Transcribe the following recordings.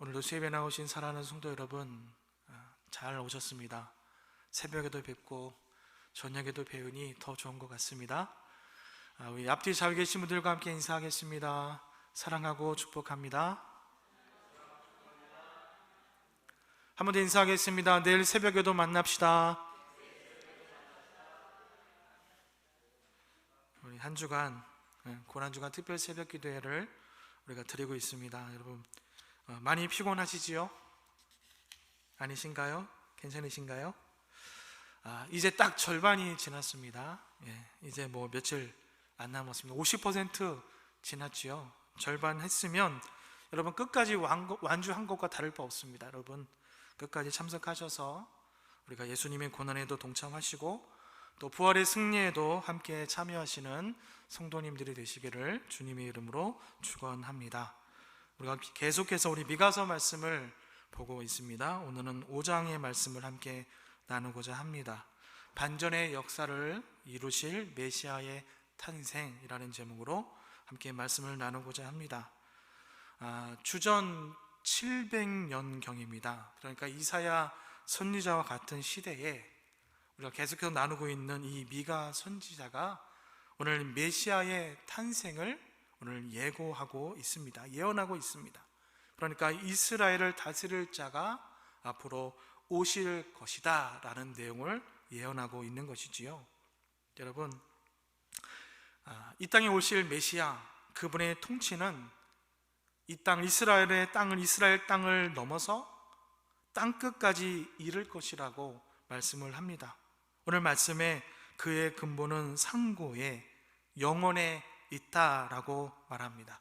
오늘도 수협에 나오신 사랑하는 성도 여러분 아, 잘 오셨습니다. 새벽에도 뵙고 저녁에도 뵈으니 더 좋은 것 같습니다. 아, 우리 앞뒤 잘 계신 분들과 함께 인사하겠습니다. 사랑하고 축복합니다. 한 번 더 인사하겠습니다. 내일 새벽에도 만납시다. 우리 한 주간 예, 고난 주간 특별 새벽 기도회를 우리가 드리고 있습니다. 여러분 어, 많이 피곤하시지요? 아니신가요? 괜찮으신가요? 아, 이제 딱 절반이 지났습니다. 예, 이제 뭐 며칠 안 남았습니다. 50% 지났지요. 절반 했으면 여러분 끝까지 완- 완주한 것과 다를 바 없습니다. 여러분 끝까지 참석하셔서 우리가 예수님의 고난에도 동참하시고 또 부활의 승리에도 함께 참여하시는 성도님들이 되시기를 주님의 이름으로 축원합니다. 우리가 계속해서 우리 미가서 말씀을 보고 있습니다. 오늘은 5장의 말씀을 함께 나누고자 합니다. 반전의 역사를 이루실 메시아의 탄생이라는 제목으로 함께 말씀을 나누고자 합니다. 아, 주전 700년 경입니다. 그러니까 이사야 선지자와 같은 시대에 우리가 계속해서 나누고 있는 이 미가 선지자가 오늘 메시아의 탄생을 오늘 예고하고 있습니다. 예언하고 있습니다. 그러니까 이스라엘을 다스릴 자가 앞으로 오실 것이다 라는 내용을 예언하고 있는 것이지요. 여러분, 아, 이 땅에 오실 메시아 그분의 통치는 이 땅 이스라엘의 땅을 이스라엘 땅을 넘어서 땅 끝까지 이를 것이라고 말씀을 합니다. 오늘 말씀에 그의 근본은 상고에 영원에 있다라고 말합니다.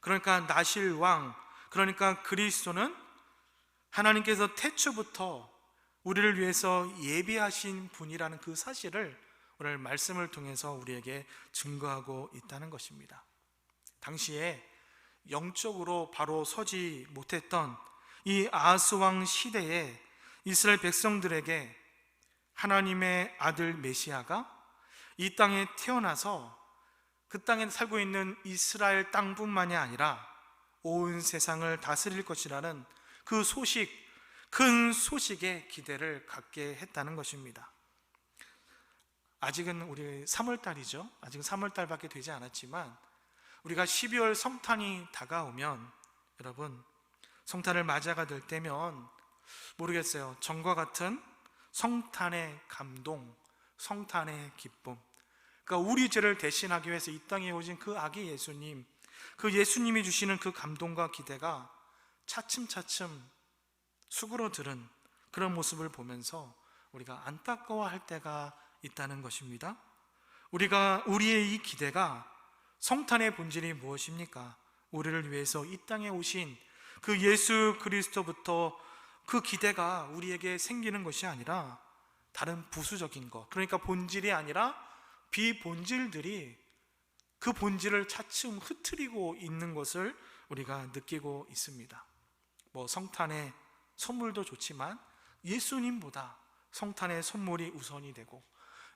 그러니까 나실 왕 그러니까 그리스도는 하나님께서 태초부터 우리를 위해서 예비하신 분이라는 그 사실을 오늘 말씀을 통해서 우리에게 증거하고 있다는 것입니다. 당시에 영적으로 바로 서지 못했던 이 아스왕 시대에 이스라엘 백성들에게 하나님의 아들 메시아가 이 땅에 태어나서 그 땅에 살고 있는 이스라엘 땅뿐만이 아니라 온 세상을 다스릴 것이라는 그 소식, 큰 소식에 기대를 갖게 했다는 것입니다. 아직은 우리 3월 달이죠. 아직은 3월 달밖에 되지 않았지만 우리가 12월 성탄이 다가오면 여러분 성탄을 맞이가 될 때면 모르겠어요. 전과 같은 성탄의 감동, 성탄의 기쁨. 그러니까 우리 죄를 대신하기 위해서 이 땅에 오신 그 아기 예수님, 그 예수님이 주시는 그 감동과 기대가 차츰차츰 수그러들은 그런 모습을 보면서 우리가 안타까워할 때가 있다는 것입니다. 우리가 우리의 이 기대가 성탄의 본질이 무엇입니까? 우리를 위해서 이 땅에 오신 그 예수 그리스도부터 그 기대가 우리에게 생기는 것이 아니라 다른 부수적인 것, 그러니까 본질이 아니라 비본질들이 그 본질을 차츰 흐트리고 있는 것을 우리가 느끼고 있습니다. 뭐 성탄의 선물도 좋지만 예수님보다 성탄의 선물이 우선이 되고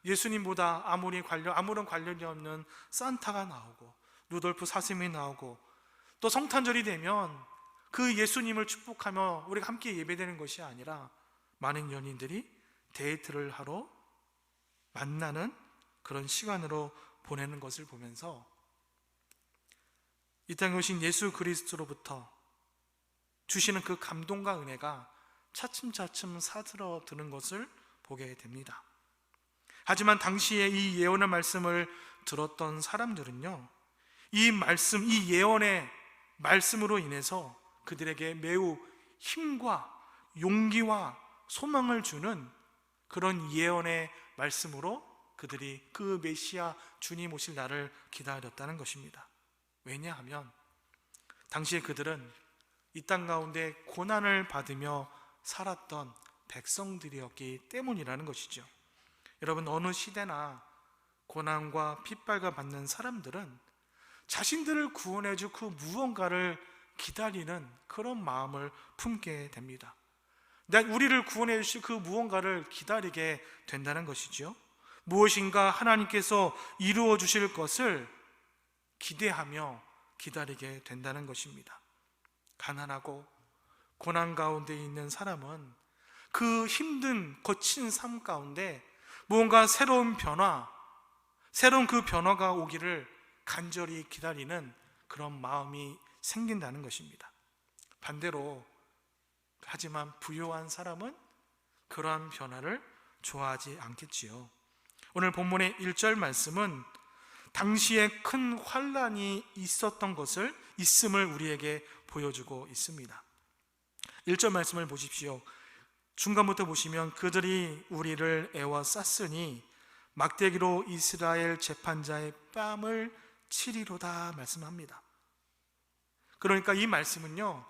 예수님보다 아무리 관련 아무런 관련이 없는 산타가 나오고 루돌프 사슴이 나오고 또 성탄절이 되면 그 예수님을 축복하며 우리가 함께 예배되는 것이 아니라 많은 연인들이 데이트를 하러 만나는 그런 시간으로 보내는 것을 보면서 이 땅에 오신 예수 그리스도로부터 주시는 그 감동과 은혜가 차츰차츰 사들어드는 것을 보게 됩니다. 하지만 당시에 이 예언의 말씀을 들었던 사람들은요, 이 말씀, 이 예언의 말씀으로 인해서 그들에게 매우 힘과 용기와 소망을 주는 그런 예언의 말씀으로 그들이 그 메시아 주님 오실 날을 기다렸다는 것입니다. 왜냐하면 당시에 그들은 이 땅 가운데 고난을 받으며 살았던 백성들이었기 때문이라는 것이죠. 여러분 어느 시대나 고난과 핍박을 받는 사람들은 자신들을 구원해 줄 그 무언가를 기다리는 그런 마음을 품게 됩니다. 우리를 구원해 주실 그 무언가를 기다리게 된다는 것이죠. 무엇인가 하나님께서 이루어 주실 것을 기대하며 기다리게 된다는 것입니다. 가난하고 고난 가운데 있는 사람은 그 힘든 거친 삶 가운데 무언가 새로운 변화, 새로운 그 변화가 오기를 간절히 기다리는 그런 마음이 생긴다는 것입니다. 반대로 하지만 부요한 사람은 그러한 변화를 좋아하지 않겠지요. 오늘 본문의 1절 말씀은 당시에 큰 환란이 있었던 것을 있음을 우리에게 보여주고 있습니다. 1절 말씀을 보십시오. 중간부터 보시면 그들이 우리를 애워 쌌으니 막대기로 이스라엘 재판자의 뺨을 치리로다 말씀합니다. 그러니까 이 말씀은요.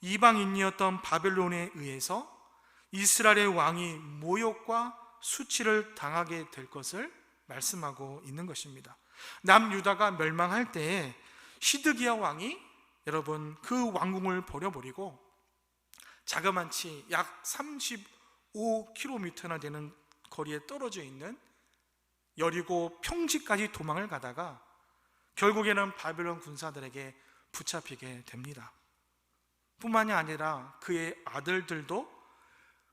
이방인이었던 바벨론에 의해서 이스라엘의 왕이 모욕과 수치를 당하게 될 것을 말씀하고 있는 것입니다. 남유다가 멸망할 때에 시드기야 왕이 여러분 그 왕궁을 버려버리고 자그만치 약 35km나 되는 거리에 떨어져 있는 여리고 평지까지 도망을 가다가 결국에는 바벨론 군사들에게 붙잡히게 됩니다. 뿐만이 아니라 그의 아들들도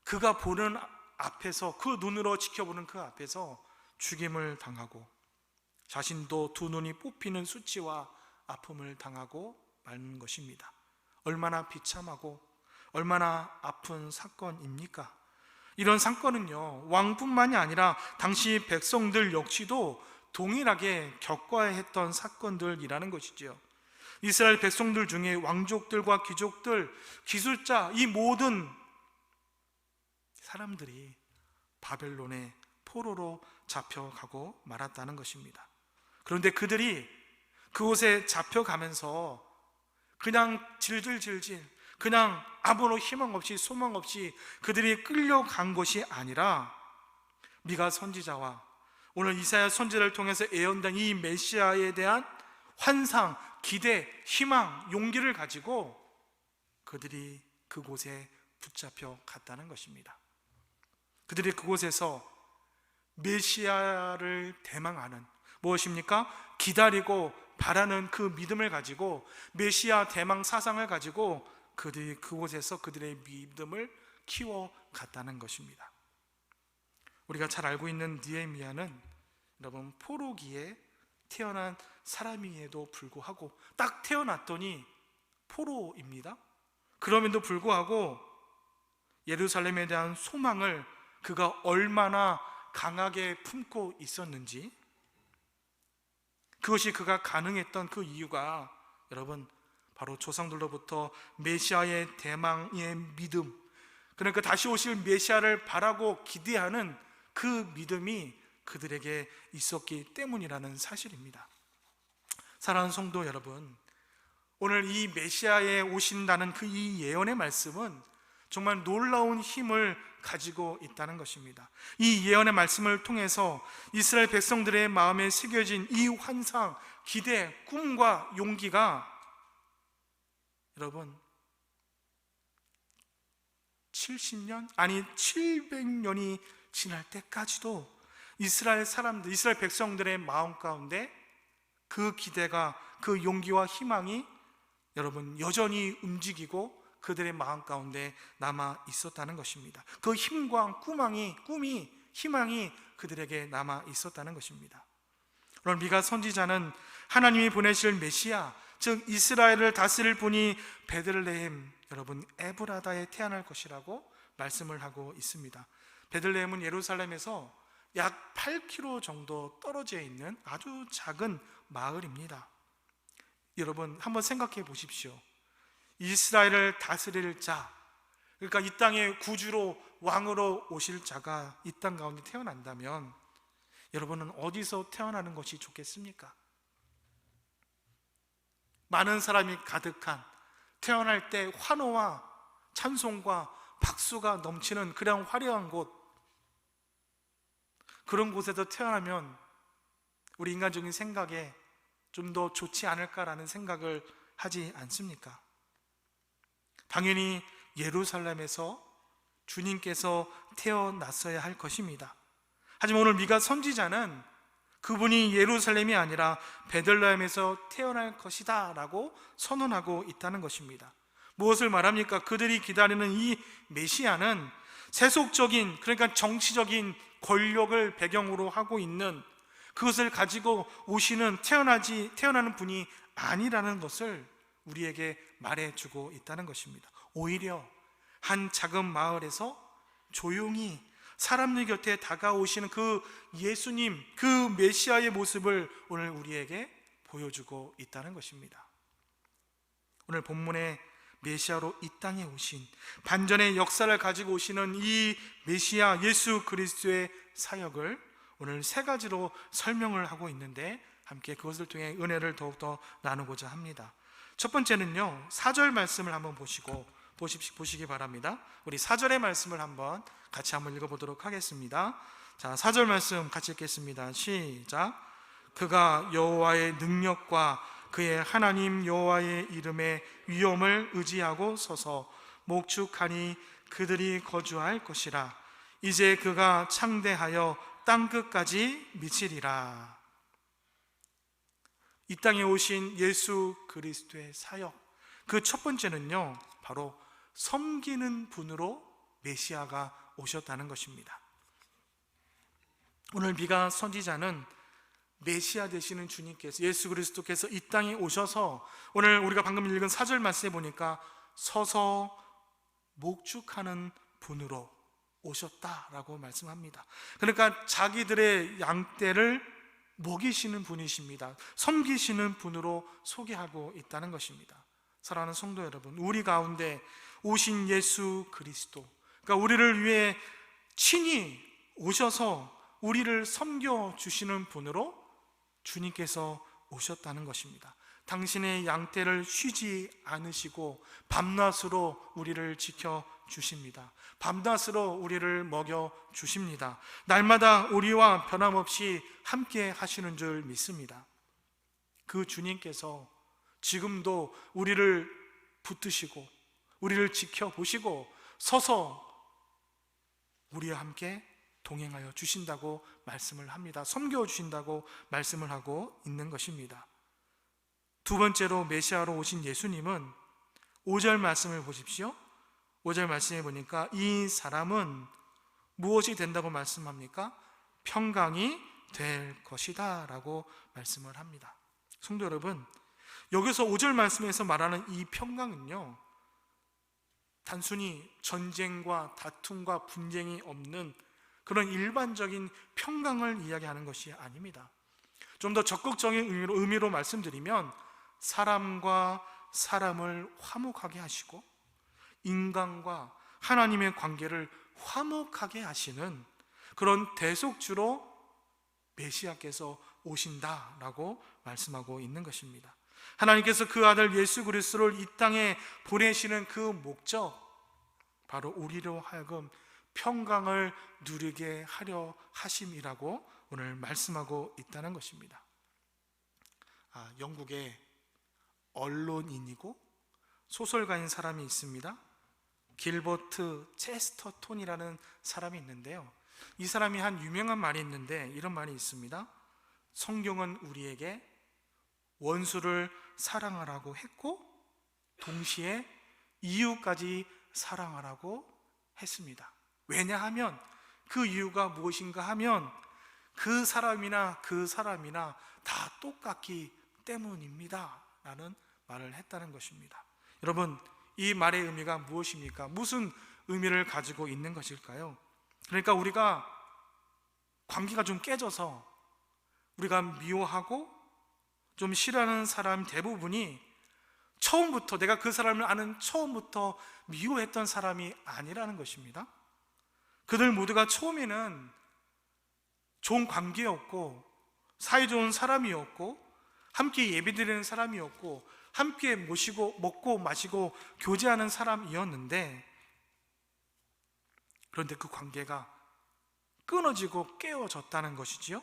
그가 보는 앞에서 그 눈으로 지켜보는 그 앞에서 죽임을 당하고 자신도 두 눈이 뽑히는 수치와 아픔을 당하고 마는 것입니다. 얼마나 비참하고 얼마나 아픈 사건입니까? 이런 사건은요, 왕뿐만이 아니라 당시 백성들 역시도 동일하게 겪어야 했던 사건들이라는 것이지요. 이스라엘 백성들 중에 왕족들과 귀족들, 기술자, 이 모든 사람들이 바벨론의 포로로 잡혀가고 말았다는 것입니다. 그런데 그들이 그곳에 잡혀가면서 그냥 질질질질 그냥 아무런 희망 없이 소망 없이 그들이 끌려간 것이 아니라 미가 선지자와 오늘 이사야 선지자를 통해서 예언된 이 메시아에 대한 환상, 기대, 희망, 용기를 가지고 그들이 그곳에 붙잡혀 갔다는 것입니다. 그들이 그곳에서 메시아를 대망하는 무엇입니까? 기다리고 바라는 그 믿음을 가지고 메시아 대망 사상을 가지고 그들이 그곳에서 그들의 믿음을 키워 갔다는 것입니다. 우리가 잘 알고 있는 니에미아는 여러분 포로기에 태어난 사람임에도 불구하고 딱 태어났더니 포로입니다. 그럼에도 불구하고 예루살렘에 대한 소망을 그가 얼마나 강하게 품고 있었는지 그것이 그가 가능했던 그 이유가 여러분 바로 조상들로부터 메시아의 대망의 믿음 그러니까 다시 오실 메시아를 바라고 기대하는 그 믿음이 그들에게 있었기 때문이라는 사실입니다. 사랑하는 성도 여러분, 오늘 이 메시아에 오신다는 그 이 예언의 말씀은 정말 놀라운 힘을 가지고 있다는 것입니다. 이 예언의 말씀을 통해서 이스라엘 백성들의 마음에 새겨진 이 환상, 기대, 꿈과 용기가 여러분 70년 아니 700년이 지날 때까지도 이스라엘 사람들, 이스라엘 백성들의 마음 가운데 그 기대가 그 용기와 희망이 여러분 여전히 움직이고 그들의 마음 가운데 남아 있었다는 것입니다. 그 힘과 꾸망이 꿈이 희망이 그들에게 남아 있었다는 것입니다. 그럼 미가 선지자는 하나님이 보내실 메시아 즉 이스라엘을 다스릴 분이 베들레헴 여러분 에브라다에 태어날 것이라고 말씀을 하고 있습니다. 베들레헴은 예루살렘에서 약 8km 정도 떨어져 있는 아주 작은 마을입니다. 여러분 한번 생각해 보십시오. 이스라엘을 다스릴 자, 그러니까 이 땅에 구주로 왕으로 오실 자가 이 땅 가운데 태어난다면 여러분은 어디서 태어나는 것이 좋겠습니까? 많은 사람이 가득한 태어날 때 환호와 찬송과 박수가 넘치는 그냥 화려한 곳 그런 곳에서 태어나면 우리 인간적인 생각에 좀 더 좋지 않을까라는 생각을 하지 않습니까? 당연히 예루살렘에서 주님께서 태어났어야 할 것입니다. 하지만 오늘 미가 선지자는 그분이 예루살렘이 아니라 베들레헴에서 태어날 것이다라고 선언하고 있다는 것입니다. 무엇을 말합니까? 그들이 기다리는 이 메시아는 세속적인 그러니까 정치적인 권력을 배경으로 하고 있는 그것을 가지고 오시는 태어나지 태어나는 분이 아니라는 것을 우리에게 말해주고 있다는 것입니다. 오히려 한 작은 마을에서 조용히 사람들 곁에 다가오시는 그 예수님, 그 메시아의 모습을 오늘 우리에게 보여주고 있다는 것입니다. 오늘 본문에 메시아로 이 땅에 오신 반전의 역사를 가지고 오시는 이 메시아 예수 그리스도의 사역을 오늘 세 가지로 설명을 하고 있는데 함께 그것을 통해 은혜를 더욱더 나누고자 합니다. 첫 번째는요, 사절 말씀을 한번 보시고 보시, 보시기 바랍니다. 우리 사절의 말씀을 한번 같이 한번 읽어보도록 하겠습니다. 자, 사절 말씀 같이 읽겠습니다. 시작. 그가 여호와의 능력과 그의 하나님 여호와의 이름의 위엄을 의지하고 서서 목축하니 그들이 거주할 것이라. 이제 그가 창대하여 땅 끝까지 미치리라. 이 땅에 오신 예수 그리스도의 사역. 그 첫 번째는요, 바로 섬기는 분으로 메시아가 오셨다는 것입니다. 오늘 비가 선지자는 메시아 되시는 주님께서 예수 그리스도께서 이 땅에 오셔서 오늘 우리가 방금 읽은 사절 말씀에 보니까 서서 목축하는 분으로 오셨다라고 말씀합니다. 그러니까 자기들의 양떼를 먹이시는 분이십니다. 섬기시는 분으로 소개하고 있다는 것입니다. 사랑하는 성도 여러분, 우리 가운데 오신 예수 그리스도, 그러니까 우리를 위해 친히 오셔서 우리를 섬겨 주시는 분으로 주님께서 오셨다는 것입니다. 당신의 양떼를 쉬지 않으시고 밤낮으로 우리를 지켜 주십니다. 밤낮으로 우리를 먹여 주십니다. 날마다 우리와 변함없이 함께 하시는 줄 믿습니다. 그 주님께서 지금도 우리를 붙드시고 우리를 지켜보시고 서서 우리와 함께 동행하여 주신다고 말씀을 합니다. 섬겨 주신다고 말씀을 하고 있는 것입니다. 두 번째로 메시아로 오신 예수님은 5절 말씀을 보십시오. 5절 말씀해 보니까 이 사람은 무엇이 된다고 말씀합니까? 평강이 될 것이다 라고 말씀을 합니다. 성도 여러분, 여기서 5절 말씀에서 말하는 이 평강은요, 단순히 전쟁과 다툼과 분쟁이 없는 그런 일반적인 평강을 이야기하는 것이 아닙니다. 좀 더 적극적인 의미로, 의미로 말씀드리면 사람과 사람을 화목하게 하시고 인간과 하나님의 관계를 화목하게 하시는 그런 대속주로 메시아께서 오신다라고 말씀하고 있는 것입니다. 하나님께서 그 아들 예수 그리스도를 이 땅에 보내시는 그 목적 바로 우리로 하여금 평강을 누리게 하려 하심이라고 오늘 말씀하고 있다는 것입니다. 아, 영국의 언론인이고 소설가인 사람이 있습니다. 길버트 체스터톤이라는 사람이 있는데요. 이 사람이 한 유명한 말이 있는데 이런 말이 있습니다. 성경은 우리에게 원수를 사랑하라고 했고 동시에 이유까지 사랑하라고 했습니다. 왜냐하면 그 이유가 무엇인가 하면 그 사람이나 그 사람이나 다 똑같기 때문입니다. 라는 말을 했다는 것입니다. 여러분, 이 말의 의미가 무엇입니까? 무슨 의미를 가지고 있는 것일까요? 그러니까 우리가 관계가 좀 깨져서 우리가 미워하고 좀 싫어하는 사람 대부분이 처음부터 내가 그 사람을 아는 처음부터 미워했던 사람이 아니라는 것입니다. 그들 모두가 처음에는 좋은 관계였고 사이좋은 사람이었고 함께 예배드리는 사람이었고 함께 모시고 먹고 마시고 교제하는 사람이었는데 그런데 그 관계가 끊어지고 깨어졌다는 것이지요.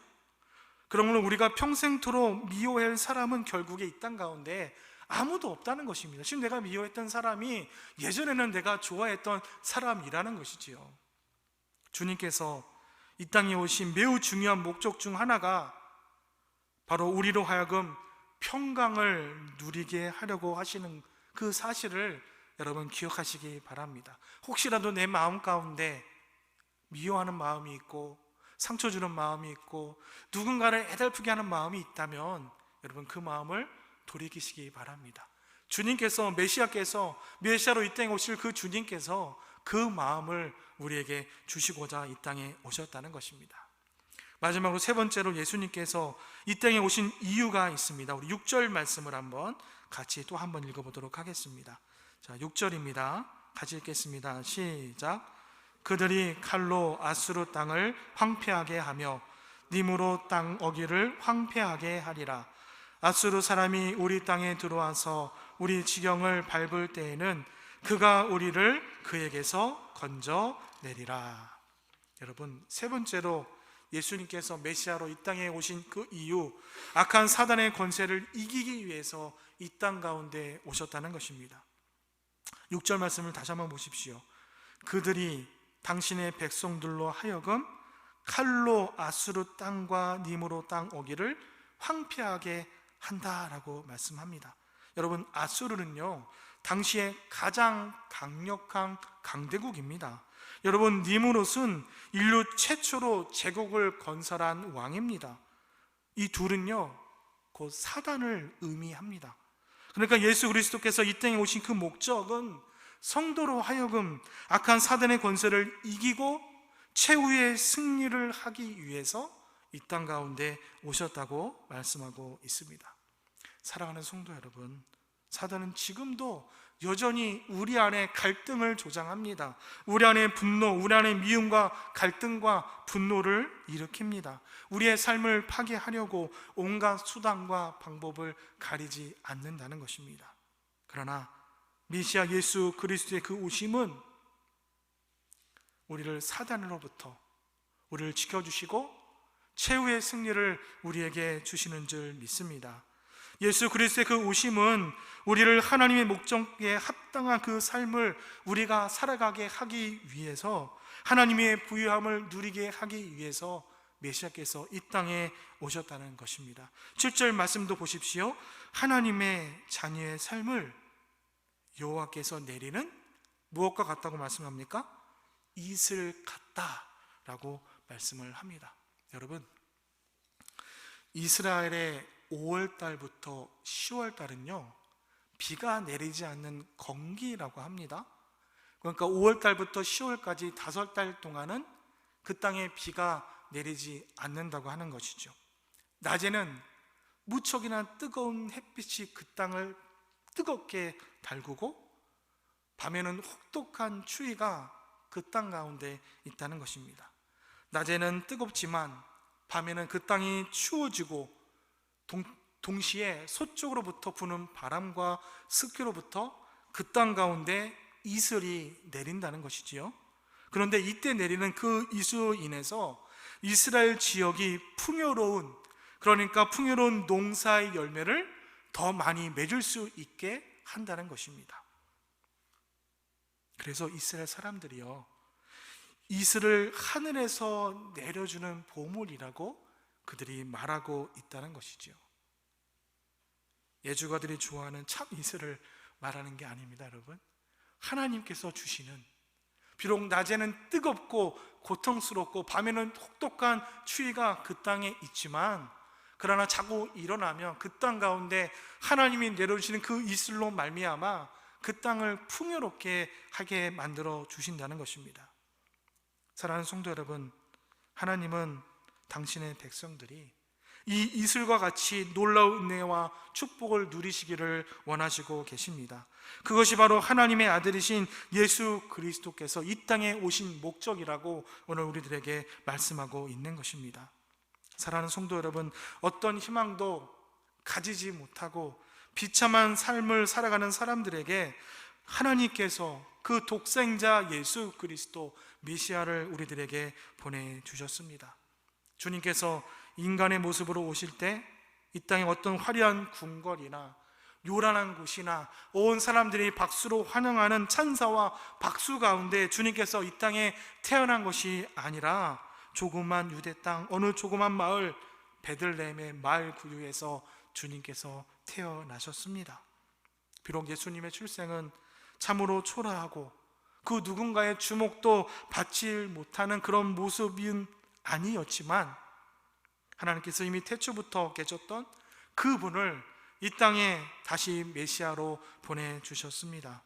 그러면 우리가 평생토록 미워할 사람은 결국에 이 땅 가운데 아무도 없다는 것입니다. 지금 내가 미워했던 사람이 예전에는 내가 좋아했던 사람이라는 것이지요. 주님께서 이 땅에 오신 매우 중요한 목적 중 하나가 바로 우리로 하여금 평강을 누리게 하려고 하시는 그 사실을 여러분 기억하시기 바랍니다. 혹시라도 내 마음 가운데 미워하는 마음이 있고 상처 주는 마음이 있고 누군가를 애달프게 하는 마음이 있다면 여러분 그 마음을 돌이키시기 바랍니다. 주님께서 메시아께서 메시아로 이 땅에 오실 그 주님께서 그 마음을 우리에게 주시고자 이 땅에 오셨다는 것입니다. 마지막으로 세 번째로 예수님께서 이 땅에 오신 이유가 있습니다. 우리 6절 말씀을 한번 같이 또 한번 읽어보도록 하겠습니다. 자, 6절입니다. 같이 읽겠습니다. 시작. 그들이 칼로 아수르 땅을 황폐하게 하며 님으로 땅 어기를 황폐하게 하리라. 아수르 사람이 우리 땅에 들어와서 우리 지경을 밟을 때에는 그가 우리를 그에게서 건져 내리라. 여러분, 세 번째로 예수님께서 메시아로 이 땅에 오신 그 이유, 악한 사단의 권세를 이기기 위해서 이 땅 가운데 오셨다는 것입니다. 6절 말씀을 다시 한번 보십시오. 그들이 당신의 백성들로 하여금 칼로 아수르 땅과 님으로 땅 오기를 황폐하게 한다라고 말씀합니다. 여러분 아수르는요 당시에 가장 강력한 강대국입니다. 여러분 니무롯은 인류 최초로 제국을 건설한 왕입니다. 이 둘은요 곧 사단을 의미합니다. 그러니까 예수 그리스도께서 이 땅에 오신 그 목적은 성도로 하여금 악한 사단의 권세를 이기고 최후의 승리를 하기 위해서 이 땅 가운데 오셨다고 말씀하고 있습니다. 사랑하는 성도 여러분, 사단은 지금도 여전히 우리 안에 갈등을 조장합니다. 우리 안에 분노, 우리 안에 미움과 갈등과 분노를 일으킵니다. 우리의 삶을 파괴하려고 온갖 수단과 방법을 가리지 않는다는 것입니다. 그러나 미시아 예수 그리스도의 그 오심은 우리를 사단으로부터 우리를 지켜주시고 최후의 승리를 우리에게 주시는 줄 믿습니다. 예수 그리스도의 그 오심은 우리를 하나님의 목적에 합당한 그 삶을 우리가 살아가게 하기 위해서 하나님의 부유함을 누리게 하기 위해서 메시아께서 이 땅에 오셨다는 것입니다. 7절 말씀도 보십시오. 하나님의 자녀의 삶을 여호와께서 내리는 무엇과 같다고 말씀합니까? 이슬 같다라고 말씀을 합니다. 여러분, 이스라엘의 5월 달부터 10월 달은요, 비가 내리지 않는 건기라고 합니다. 그러니까 5월 달부터 10월까지 다섯 달 동안은 그 땅에 비가 내리지 않는다고 하는 것이죠. 낮에는 무척이나 뜨거운 햇빛이 그 땅을 뜨겁게 달구고 밤에는 혹독한 추위가 그 땅 가운데 있다는 것입니다. 낮에는 뜨겁지만 밤에는 그 땅이 추워지고 동, 동시에 서쪽으로부터 부는 바람과 습기로부터 그 땅 가운데 이슬이 내린다는 것이지요. 그런데 이때 내리는 그 이슬로 인해서 이스라엘 지역이 풍요로운 그러니까 풍요로운 농사의 열매를 더 많이 맺을 수 있게 한다는 것입니다. 그래서 이스라엘 사람들이요. 이슬을 하늘에서 내려주는 보물이라고 그들이 말하고 있다는 것이죠. 예주가들이 좋아하는 참 이슬을 말하는 게 아닙니다, 여러분. 하나님께서 주시는 비록 낮에는 뜨겁고 고통스럽고 밤에는 혹독한 추위가 그 땅에 있지만 그러나 자고 일어나면 그 땅 가운데 하나님이 내려주시는 그 이슬로 말미암아 그 땅을 풍요롭게 하게 만들어 주신다는 것입니다. 사랑하는 성도 여러분, 하나님은 당신의 백성들이 이 이슬과 같이 놀라운 은혜와 축복을 누리시기를 원하시고 계십니다. 그것이 바로 하나님의 아들이신 예수 그리스도께서 이 땅에 오신 목적이라고 오늘 우리들에게 말씀하고 있는 것입니다. 사랑하는 성도 여러분, 어떤 희망도 가지지 못하고 비참한 삶을 살아가는 사람들에게 하나님께서 그 독생자 예수 그리스도 메시아를 우리들에게 보내주셨습니다. 주님께서 인간의 모습으로 오실 때 이 땅에 어떤 화려한 궁궐이나 요란한 곳이나 온 사람들이 박수로 환영하는 찬사와 박수 가운데 주님께서 이 땅에 태어난 것이 아니라 조그만 유대 땅 어느 조그만 마을 베들레헴의 마을 구유에서 주님께서 태어나셨습니다. 비록 예수님의 출생은 참으로 초라하고 그 누군가의 주목도 받지 못하는 그런 모습은 아니었지만 하나님께서 이미 태초부터 계셨던 그분을 이 땅에 다시 메시아로 보내주셨습니다.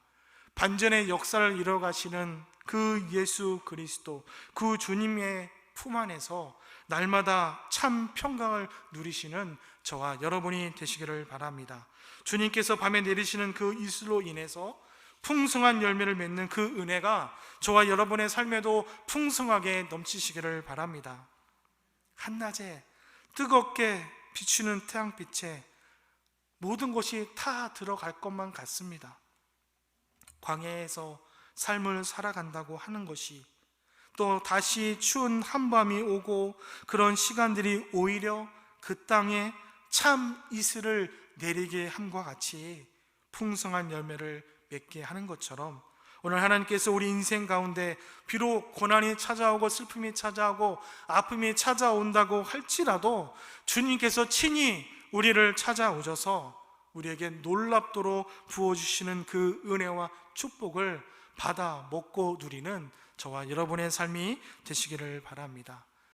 반전의 역사를 이뤄가시는 그 예수 그리스도, 그 주님의 품 안에서 날마다 참 평강을 누리시는 저와 여러분이 되시기를 바랍니다. 주님께서 밤에 내리시는 그 이슬로 인해서 풍성한 열매를 맺는 그 은혜가 저와 여러분의 삶에도 풍성하게 넘치시기를 바랍니다. 한낮에 뜨겁게 비추는 태양빛에 모든 것이 다 들어갈 것만 같습니다. 광야에서 삶을 살아간다고 하는 것이 또 다시 추운 한밤이 오고 그런 시간들이 오히려 그 땅에 참 이슬을 내리게 함과 같이 풍성한 열매를 맺게 하는 것처럼 오늘 하나님께서 우리 인생 가운데 비록 고난이 찾아오고 슬픔이 찾아오고 아픔이 찾아온다고 할지라도 주님께서 친히 우리를 찾아오셔서 우리에게 놀랍도록 부어주시는 그 은혜와 축복을 받아 먹고 누리는 저와 여러분의 삶이 되시기를 바랍니다.